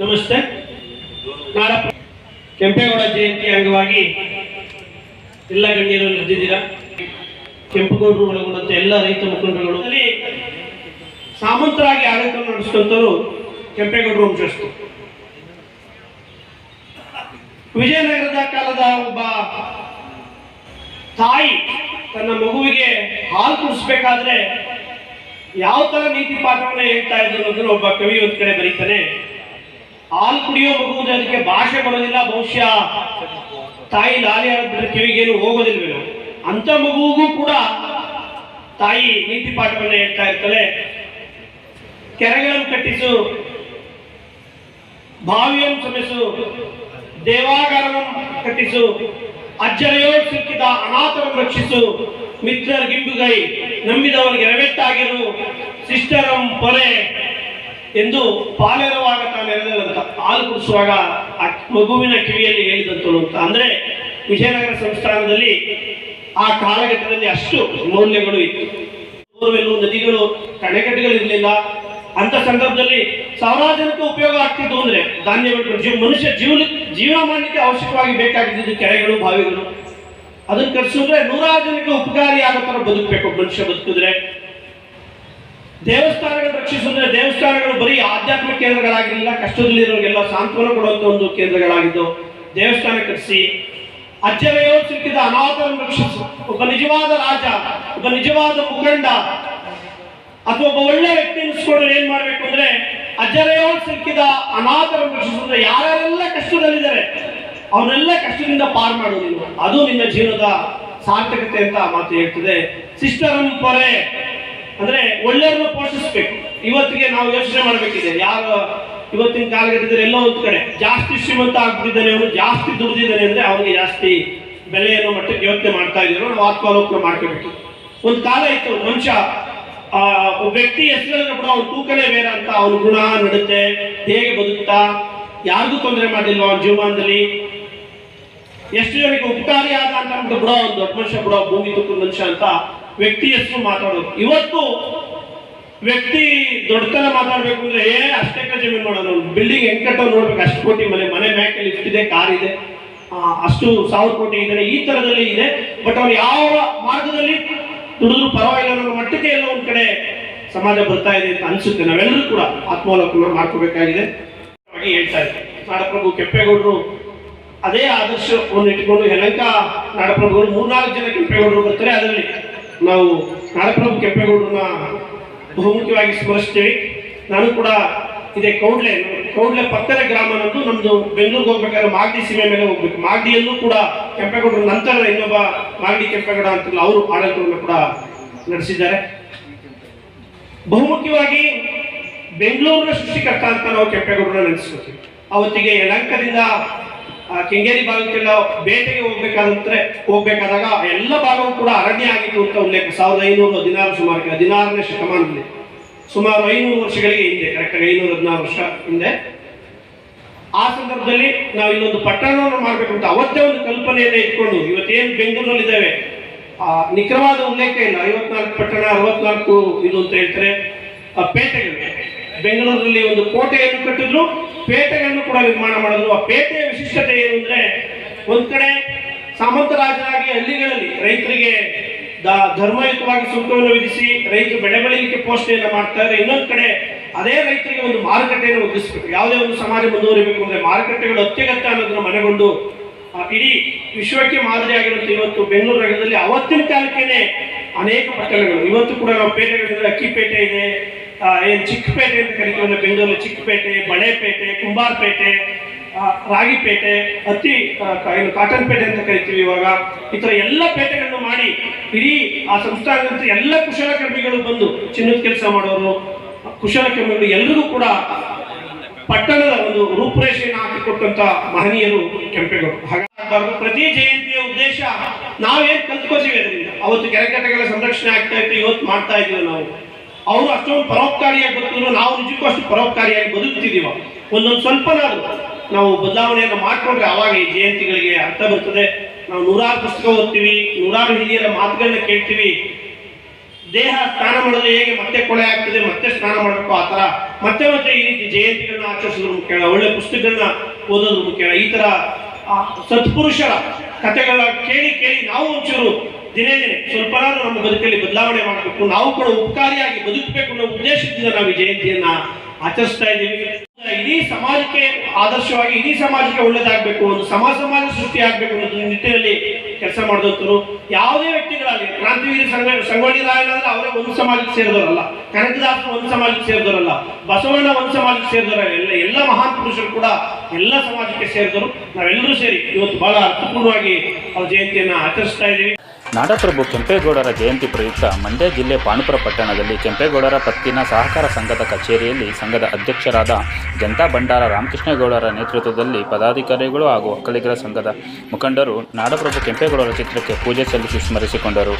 ನಮಸ್ತೆ. ಕೆಂಪೇಗೌಡ ಜಯಂತಿ ಅಂಗವಾಗಿ ಎಲ್ಲ ಗಣ್ಯರು ನಡೆದಿದ್ದೀರಾ? ಕೆಂಪೇಗೌಡರು ಒಳಗೊಂಡಂತೆ ಎಲ್ಲ ರೈತ ಮುಖಂಡರುಗಳು. ಸಾಮಂತರಾಗಿ ಆಡಳಿತ ನಡೆಸಿದಂಥವರು ಕೆಂಪೇಗೌಡರು ವಂಶಸ್ಥರು ವಿಜಯನಗರದ ಕಾಲದ ಒಬ್ಬ ತಾಯಿ ತನ್ನ ಮಗುವಿಗೆ ಹಾಲು ಕುಡಿಸ್ಬೇಕಾದ್ರೆ ಯಾವ ತರ ನೀತಿ ಪಾಠವನ್ನು ಹೇಳ್ತಾ ಇದ್ರು ಅನ್ನೋದನ್ನ ಒಬ್ಬ ಕವಿ ಒಂದ್ ಕಡೆ ಬರೀತಾನೆ. ಹಾಲು ಕುಡಿಯೋ ಮಗುವುದು ಅದಕ್ಕೆ ಭಾಷೆ ಬರೋದಿಲ್ಲ, ಬಹುಶಃ ತಾಯಿ ಲಾಲಿ ಆಡಿದ್ರೆ ಕಿವಿಗೇನು ಹೋಗೋದಿಲ್ವೇನು. ಅಂತ ಮಗುವಿಗೂ ಕೂಡ ತಾಯಿ ನೀತಿ ಪಾಠವನ್ನು ಹೇಳ್ತಾ ಇರ್ತಾಳೆ. ಕೆರೆಗಳನ್ನು ಕಟ್ಟಿಸು, ಬಾವಿಯನ್ನು ಸಮಿಸು ದೇವಾಗಾರವನ್ನು ಕಟ್ಟಿಸು ಅಜ್ಜರೆಯೋ ಸಿಕ್ಕಿದ ಅನಾಥರನ್ನು ರಕ್ಷಿಸು, ಮಿತ್ರರ ಗಿಂಬುಗೈ ನಂಬಿದವರಿಗೆ ಎರವೆತ್ತಾಗಿರು ಸಿಸ್ಟರಂ ಪೊರೆ. ಎಂದು ಪಾಲೇರವಾಗ ತಾನು ಎರೆದಳಂತ ಹಾಲು ಕುಡಿಸುವಾಗ ಆ ಮಗುವಿನ ಕಿವಿಯಲ್ಲಿ ಹೇಳಿದಂತ ಅಂದ್ರೆ ವಿಜಯನಗರ ಸಂಸ್ಥಾನದಲ್ಲಿ ಆ ಕಾಲಘಟ್ಟದಲ್ಲಿ ಅಷ್ಟು ಮೌಲ್ಯಗಳು ಇತ್ತು. ಬೋರ್ವೆಲ್ಲು ನದಿಗಳು ಕಣೆಕಟ್ಟೆಗಳಿರಲಿಲ್ಲ ಅಂತ ಸಂದರ್ಭದಲ್ಲಿ ಸಾರ್ವಜನಿಕ ಉಪಯೋಗ ಆಗ್ತಿತ್ತು ಅಂದ್ರೆ ಧಾನ್ಯಗಳು ಜೀವ, ಮನುಷ್ಯ ಜೀವನ ಜೀವಮಾನಕ್ಕೆ ಅವಶ್ಯಕವಾಗಿ ಬೇಕಾಗಿದ್ದು ಕೆರೆಗಳು, ಬಾವಿಗಳು. ಅದನ್ನು ಕರೆಸಿದ್ರೆ ನೂರಾರು ಜನಕ್ಕೆ ಉಪಕಾರಿ ಆಗೋ ತರ ಬದುಕಬೇಕು, ಮನುಷ್ಯ ಬದುಕಿದ್ರೆ. ದೇವಸ್ಥಾನಗಳು ರಕ್ಷಿಸಿದ್ರೆ ದೇವಸ್ಥಾನಗಳು ಬರೀ ಆಧ್ಯಾತ್ಮಿಕ ಕೇಂದ್ರಗಳಾಗಿರಲಿಲ್ಲ, ಕಷ್ಟದಲ್ಲಿರೋರಿಗೆಲ್ಲ ಸಾಂತ್ವನ ಕೊಡುವಂತ ಒಂದು ಕೇಂದ್ರಗಳಾಗಿದ್ದು ದೇವಸ್ಥಾನ ಕಟ್ಟಿಸಿ ಅಚ್ಚರೆಯೋ ಸಿಕ್ಕಿದ ಅನಾಥರನ್ನು ರಕ್ಷಿಸು. ಒಬ್ಬ ನಿಜವಾದ ರಾಜ, ಒಬ್ಬ ನಿಜವಾದ ಮುಖಂಡ, ಅಥವಾ ಒಬ್ಬ ಒಳ್ಳೆ ವ್ಯಕ್ತಿ ಅನಿಸ್ಕೊಂಡ್ರೆ ಏನ್ ಮಾಡ್ಬೇಕು ಅಂದ್ರೆ ಅಜ್ಜರೆಯೋ ಸಿಕ್ಕಿದ ಅನಾಥರನ್ನು ರಕ್ಷಿಸಿದ್ರೆ ಯಾರೆಲ್ಲ ಕಷ್ಟದಲ್ಲಿದ್ದಾರೆ ಅವನ್ನೆಲ್ಲ ಕಷ್ಟದಿಂದ ಪಾರ್ ಮಾಡೋದು ಅದು ನಿನ್ನ ಜೀವನದ ಸಾರ್ಥಕತೆ ಅಂತ ಮಾತು ಹೇಳ್ತದೆ. ಸಿಸ್ಟರಂ ಪೊರೆ ಅಂದ್ರೆ ಒಳ್ಳೆಯವ್ರನ್ನ ಪೋಷಿಸ್ಬೇಕು. ಇವತ್ತಿಗೆ ನಾವು ಯೋಚನೆ ಮಾಡಬೇಕಿದೆ. ಯಾರು ಇವತ್ತಿನ ಕಾಲಘಟ್ಟದಲ್ಲಿ ಎಲ್ಲ ಒಂದು ಕಡೆ ಜಾಸ್ತಿ ಶ್ರೀಮಂತ ಆಗ್ತಿದ್ದಾನೆ ಅವನು ಜಾಸ್ತಿ ದುಡ್ದಿದ್ದಾನೆ ಅಂದ್ರೆ ಅವನಿಗೆ ಜಾಸ್ತಿ ಬೆಲೆ ಅನ್ನೋ ಮಟ್ಟಕ್ಕೆ ಯೋಚನೆ ಮಾಡ್ತಾ ಇದ್ರು ನಾವು ಆತ್ಮಾಲೋಕನ ಮಾಡ್ಕೋಬೇಕು ಒಂದು ಕಾಲ ಇತ್ತು ಮನುಷ್ಯ, ಆ, ಒಬ್ಬ ವ್ಯಕ್ತಿ ಹೆಸರನ್ನು ಕೂಡ ಅವನ ತೂಕನೇ ಬೇರೆ ಅಂತ ಅವನ ಗುಣ ನಡುತ್ತೆ ಹೇಗೆ ಬದುಕ್ತಾ, ಯಾರಿಗೂ ತೊಂದರೆ ಮಾಡಿಲ್ಲ ಅವನ ಜೀವಮಾನದಲ್ಲಿ ಎಷ್ಟು ಜನಕ್ಕೆ ಉಪಕಾರಿ ಆದ ಅಂತ ಬಿಡೋ ಒಂದು ದೊಡ್ಡ ಮನುಷ್ಯ ಕೂಡ ಭೂಮಿ ತುಕ್ಕ ಮನುಷ್ಯ ಅಂತ ವ್ಯಕ್ತಿ ಹೆಸರು ಮಾತಾಡೋದು. ಇವತ್ತು ವ್ಯಕ್ತಿ ದೊಡ್ಡತನ ಮಾತಾಡ್ಬೇಕು ಅಂದ್ರೆ, ಏ, ಅಷ್ಟೇ ಜಮೀನು ಮಾಡೋದು. ಬಿಲ್ಡಿಂಗ್ ಹೆಂಗ್ ಕಟ್ಟೋ ನೋಡ್ಬೇಕು. ಅಷ್ಟು ಕೋಟಿ ಮನೆ ಮನೆ ಮ್ಯಾಕೆ ಲಿಫ್ಟ್ ಇದೆ ಕಾರ್ ಇದೆ. ಅಷ್ಟು ಸಾವಿರ ಕೋಟಿ ಇದೆ ಈ ತರದಲ್ಲಿ ಇದೆ. ಬಟ್ ಅವ್ರು ಯಾವ ಮಾರ್ಗದಲ್ಲಿ ದುಡಿದ್ರು ಪರವಾಗಿಲ್ಲ ಅನ್ನೋ ಮಟ್ಟಕ್ಕೆ ಎಲ್ಲ ಒಂದ್ ಕಡೆ ಸಮಾಜ ಬರ್ತಾ ಇದೆ ಅಂತ ಅನ್ಸುತ್ತೆ. ನಾವೆಲ್ಲರೂ ಕೂಡ ಆತ್ಮಾವಲೋಕನ ಮಾಡ್ಕೋಬೇಕಾಗಿದೆ. ಹೇಳ್ತಾ ಇದ್ದಾರೆ ನಾಡಪ್ರಭು ಕೆಂಪೇಗೌಡರು ಅದೇ ಆದರ್ಶವನ್ನು ಇಟ್ಕೊಂಡು, ಯಲಂಕ ನಾಡಪ್ರಭುಗಳು ಮೂರ್ನಾಲ್ಕು ಜನ ಕೆಂಪೇಗೌಡರು ಬರ್ತಾರೆ. ಅದರಲ್ಲಿ ನಾವು ನಾಡಪ್ರಭು ಕೆಂಪೇಗೌಡರನ್ನ ಬಹುಮುಖ್ಯವಾಗಿ ಸ್ಮರಿಸ್ತೇವೆ. ನಾನು ಕೂಡ ಇದೇ ಕೌಡ್ಲೆ ಕೌಡ್ಲೆ ಪಕ್ಕದ ಗ್ರಾಮ ನಮ್ದು ನಮ್ದು ಬೆಂಗಳೂರಿಗೆ ಹೋಗ್ಬೇಕಾದ್ರೆ ಮಾಗಡಿ ಸೀಮೆ ಮೇಲೆ ಹೋಗ್ಬೇಕು. ಮಾಗಡಿಯಲ್ಲೂ ಕೂಡ ಕೆಂಪೇಗೌಡರ ನಂತರ ಇನ್ನೊಬ್ಬ ಮಾಗಡಿ ಕೆಂಪೇಗೌಡ ಅಂತ ಅವರು ಆಡಳಿತವನ್ನು ಕೂಡ ನಡೆಸಿದ್ದಾರೆ. ಬಹುಮುಖ್ಯವಾಗಿ ಬೆಂಗಳೂರಿನ ಸೃಷ್ಟಿಕರ್ತ ಅಂತ ನಾವು ಕೆಂಪೇಗೌಡರನ್ನ ನೆನೆಸ್ಕೊತೀವಿ. ಅವತ್ತಿಗೆ ಯಲಂಕದಿಂದ ಕೆಂಗೇರಿ ಭಾಗಕ್ಕೆಲ್ಲ ಬೇಟೆಗೆ ಹೋಗ್ಬೇಕಾದಂದ್ರೆ ಹೋಗ್ಬೇಕಾದಾಗ ಎಲ್ಲ ಭಾಗವೂ ಕೂಡ ಅರಣ್ಯ ಆಗಿತ್ತು ಅಂತ ಉಲ್ಲೇಖ ಸಾವಿರದ ಐನೂರು ಹದಿನಾರು ಸುಮಾರು ಹದಿನಾರನೇ ಶತಮಾನದಲ್ಲಿ. ಸುಮಾರು ಐನೂರು ವರ್ಷಗಳಿಗೆ ಹಿಂದೆ ಕರೆಕ್ಟಾಗಿ ಐನೂರ ಹದಿನಾರು ವರ್ಷ ಹಿಂದೆ. ಆ ಸಂದರ್ಭದಲ್ಲಿ ನಾವು ಇಲ್ಲೊಂದು ಪಟ್ಟಣವನ್ನು ಮಾಡಬೇಕು ಅಂತ ಅವತ್ತೇ ಒಂದು ಕಲ್ಪನೆಯನ್ನ ಇಟ್ಕೊಂಡು ಇವತ್ತೇನು ಬೆಂಗಳೂರಲ್ಲಿ ಇದ್ದಾವೆ ಆ ನಿಖರವಾದ ಉಲ್ಲೇಖ ಇಲ್ಲ. ಐವತ್ನಾಲ್ಕು ಪಟ್ಟಣ, ಅರವತ್ನಾಲ್ಕು ಇದು ಅಂತ ಹೇಳ್ತಾರೆ ಪೇಟೆಗಳು. ಬೆಂಗಳೂರಲ್ಲಿ ಒಂದು ಕೋಟೆಯನ್ನು ಕಟ್ಟಿದ್ರು. ಪೇಟೆಗಳನ್ನು ಕೂಡ ನಿರ್ಮಾಣ ಮಾಡಿದ್ರು. ಆ ಪೇಟೆಯ ವಿಶಿಷ್ಟತೆ ಏನು ಅಂದ್ರೆ, ಒಂದ್ ಕಡೆ ಸಾಮಂತ ರಾಜರಾಗಿ ಹಳ್ಳಿಗಳಲ್ಲಿ ರೈತರಿಗೆ ಧರ್ಮಯುತವಾಗಿ ಸುಂಕವನ್ನು ವಿಧಿಸಿ ರೈತರು ಬೆಳೆ ಬೆಳೀಲಿಕ್ಕೆ ಪೋಷಣೆಯನ್ನು ಮಾಡ್ತಾ ಇದ್ರೆ ಇನ್ನೊಂದು ಕಡೆ ಅದೇ ರೈತರಿಗೆ ಒಂದು ಮಾರುಕಟ್ಟೆಯನ್ನು ಒದಗಿಸಬೇಕು ಯಾವುದೇ ಒಂದು ಸಮಾಜ ಮುಂದುವರಿಬೇಕು ಅಂದ್ರೆ ಮಾರುಕಟ್ಟೆಗಳು ಅತ್ಯಗತ್ಯ ಅನ್ನೋದನ್ನ ಮನೆಗೊಂಡು ಇಡೀ ವಿಶ್ವಕ್ಕೆ ಮಾದರಿಯಾಗಿರುವಂತೆ ಇವತ್ತು ಬೆಂಗಳೂರು ನಗರದಲ್ಲಿ ಅವತ್ತಿನ ಕಾಲಕ್ಕೇನೆ ಅನೇಕ ಪಟ್ಟಣಗಳು. ಇವತ್ತು ಕೂಡ ನಾವು ಪೇಟೆಗಳಿದ್ರೆ ಅಕ್ಕಿಪೇಟೆ ಇದೆ ಏನ್ ಚಿಕ್ಕಪೇಟೆ ಅಂತ ಕರಿತೀವಿ ಅಂದ್ರೆ ಬೆಂಗಳೂರು ಚಿಕ್ಕಪೇಟೆ ಬಳೆಪೇಟೆ ಕುಂಬಾರಪೇಟೆ ರಾಗಿಪೇಟೆ ಅತಿ ಏನು ಕಾಟನ್ ಪೇಟೆ ಅಂತ ಕರಿತೀವಿ ಇವಾಗ. ಈ ಥರ ಎಲ್ಲ ಪೇಟೆಗಳನ್ನು ಮಾಡಿ ಇಡೀ ಆ ಸಂಸ್ಥಾನದಂತ ಎಲ್ಲ ಕುಶಲಕರ್ಮಿಗಳು ಬಂದು ಚಿನ್ನದ ಕೆಲಸ ಮಾಡೋರು, ಕುಶಲಕರ್ಮಿಗಳು ಎಲ್ಲರಿಗೂ ಕೂಡ ಪಟ್ಟಣದ ಒಂದು ರೂಪುರೇಷೆಯನ್ನು ಹಾಕಿಕೊಟ್ಟಂತ ಮಹನೀಯರು ಕೆಂಪೇಗೌಡರು ಹಾಗಾಗಿ ಪ್ರತಿ ಜಯಂತಿಯ ಉದ್ದೇಶ ನಾವೇನು ಕಲ್ತ್ಕೋತೀವಿ ಅದರಿಂದ. ಅವತ್ತು ಕೆರೆಕಟ್ಟೆಗಳ ಸಂರಕ್ಷಣೆ ಆಗ್ತಾ ಇತ್ತು, ಇವತ್ತು ಮಾಡ್ತಾ ಇದೀವಿ ನಾವು. ಅವರು ಅಷ್ಟೊಂದು ಪರೋಪಕಾರಿಯಾಗಿ ಬದುಕಿದ್ರು, ನಾವು ನಿಜಕ್ಕೂ ಅಷ್ಟು ಪರೋಪಕಾರಿಯಾಗಿ ಬದುಕ್ತಿದ್ದೀವ. ಒಂದೊಂದು ಸ್ವಲ್ಪನಾದ್ರು ನಾವು ಬದಲಾವಣೆಯನ್ನು ಮಾಡಿಕೊಂಡ್ರೆ ಅವಾಗ ಈ ಜಯಂತಿಗಳಿಗೆ ಅರ್ಥ ಬರ್ತದೆ. ನಾವು ನೂರಾರು ಪುಸ್ತಕ ಓದ್ತೀವಿ, ನೂರಾರು ಹಿರಿಯರ ಮಾತುಗಳನ್ನ ಕೇಳ್ತೀವಿ. ದೇಹ ಸ್ನಾನ ಮಾಡಿದ್ರೆ ಹೇಗೆ ಮತ್ತೆ ಕೊಳೆ ಆಗ್ತದೆ, ಮತ್ತೆ ಸ್ನಾನ ಮಾಡಬೇಕು ಆ ಥರ. ಮತ್ತೆ ಮತ್ತೆ ಈ ರೀತಿ ಜಯಂತಿಗಳನ್ನ ಆಚರಿಸೋದ್ರ ಮುಖ್ಯ, ಒಳ್ಳೆ ಪುಸ್ತಕಗಳನ್ನ ಓದೋದ್ರ ಮುಖ್ಯ. ಈ ಥರ ಸತ್ಪುರುಷರ ಕಥೆಗಳ ಕೇಳಿ ಕೇಳಿ ನಾವು ಒಂಚೂರು ದಿನೇ ದಿನೇ ಸ್ವಲ್ಪನಾದ್ರೂ ನಮ್ಮ ಬದುಕಲ್ಲಿ ಬದಲಾವಣೆ ಮಾಡಬೇಕು. ನಾವು ಕೂಡ ಉಪಕಾರಿಯಾಗಿ ಬದುಕಬೇಕು ಅನ್ನೋ ಉದ್ದೇಶದಿಂದ ನಾವು ಜಯಂತಿಯನ್ನ ಆಚರಿಸ್ತಾ ಇದ್ದೀವಿ. ಇಡೀ ಸಮಾಜಕ್ಕೆ ಆದರ್ಶವಾಗಿ, ಇಡೀ ಸಮಾಜಕ್ಕೆ ಒಳ್ಳೇದಾಗಬೇಕು, ಒಂದು ಸಮಾಜ ಸಮಾಜ ಸೃಷ್ಟಿ ಆಗಬೇಕು ಅನ್ನೋ ನಿಟ್ಟಿನಲ್ಲಿ ಕೆಲಸ ಮಾಡಿದಂತರು ಯಾವುದೇ ವ್ಯಕ್ತಿಗಳಾಗಲಿ, ಕ್ರಾಂತಿವೀರ ಸಂಘ ಸಂಗೊಳ್ಳಿ ರಾಯಣ್ಣ ಅವರೇ ಒಂದು ಸಮಾಜಕ್ಕೆ ಸೇರಿದವರಲ್ಲ. ಕನಕದಾಸ ಒಂದು ಸಮಾಜಕ್ಕೆ ಸೇರಿದವರಲ್ಲ. ಬಸವಣ್ಣ ಒಂದು ಸಮಾಜಕ್ಕೆ ಸೇರಿದವರ ಎಲ್ಲ ಎಲ್ಲ ಮಹಾನ್ ಪುರುಷರು ಕೂಡ ಎಲ್ಲ ಸಮಾಜಕ್ಕೆ ಸೇರಿದರು ನಾವೆಲ್ಲರೂ ಸೇರಿ ಇವತ್ತು ಬಹಳ ಅರ್ಥಪೂರ್ಣವಾಗಿ ಅವ್ರ ಜಯಂತಿಯನ್ನ ಆಚರಿಸ್ತಾ ಇದ್ದೀವಿ. ನಾಡಪ್ರಭು ಕೆಂಪೇಗೌಡರ ಜಯಂತಿ ಪ್ರಯುಕ್ತ ಮಂಡ್ಯ ಜಿಲ್ಲೆ ಪಾಣುಪುರ ಪಟ್ಟಣದಲ್ಲಿ ಕೆಂಪೇಗೌಡರ ಪತ್ತಿನ ಸಹಕಾರ ಸಂಘದ ಕಚೇರಿಯಲ್ಲಿ ಸಂಘದ ಅಧ್ಯಕ್ಷರಾದ ಜನತಾ ಭಂಡಾರ ರಾಮಕೃಷ್ಣೇಗೌಡರ ನೇತೃತ್ವದಲ್ಲಿ ಪದಾಧಿಕಾರಿಗಳು ಹಾಗೂ ಒಕ್ಕಲಿಗರ ಸಂಘದ ಮುಖಂಡರು ನಾಡಪ್ರಭು ಕೆಂಪೇಗೌಡರ ಚಿತ್ರಕ್ಕೆ ಪೂಜೆ ಸಲ್ಲಿಸಿ ಸ್ಮರಿಸಿಕೊಂಡರು.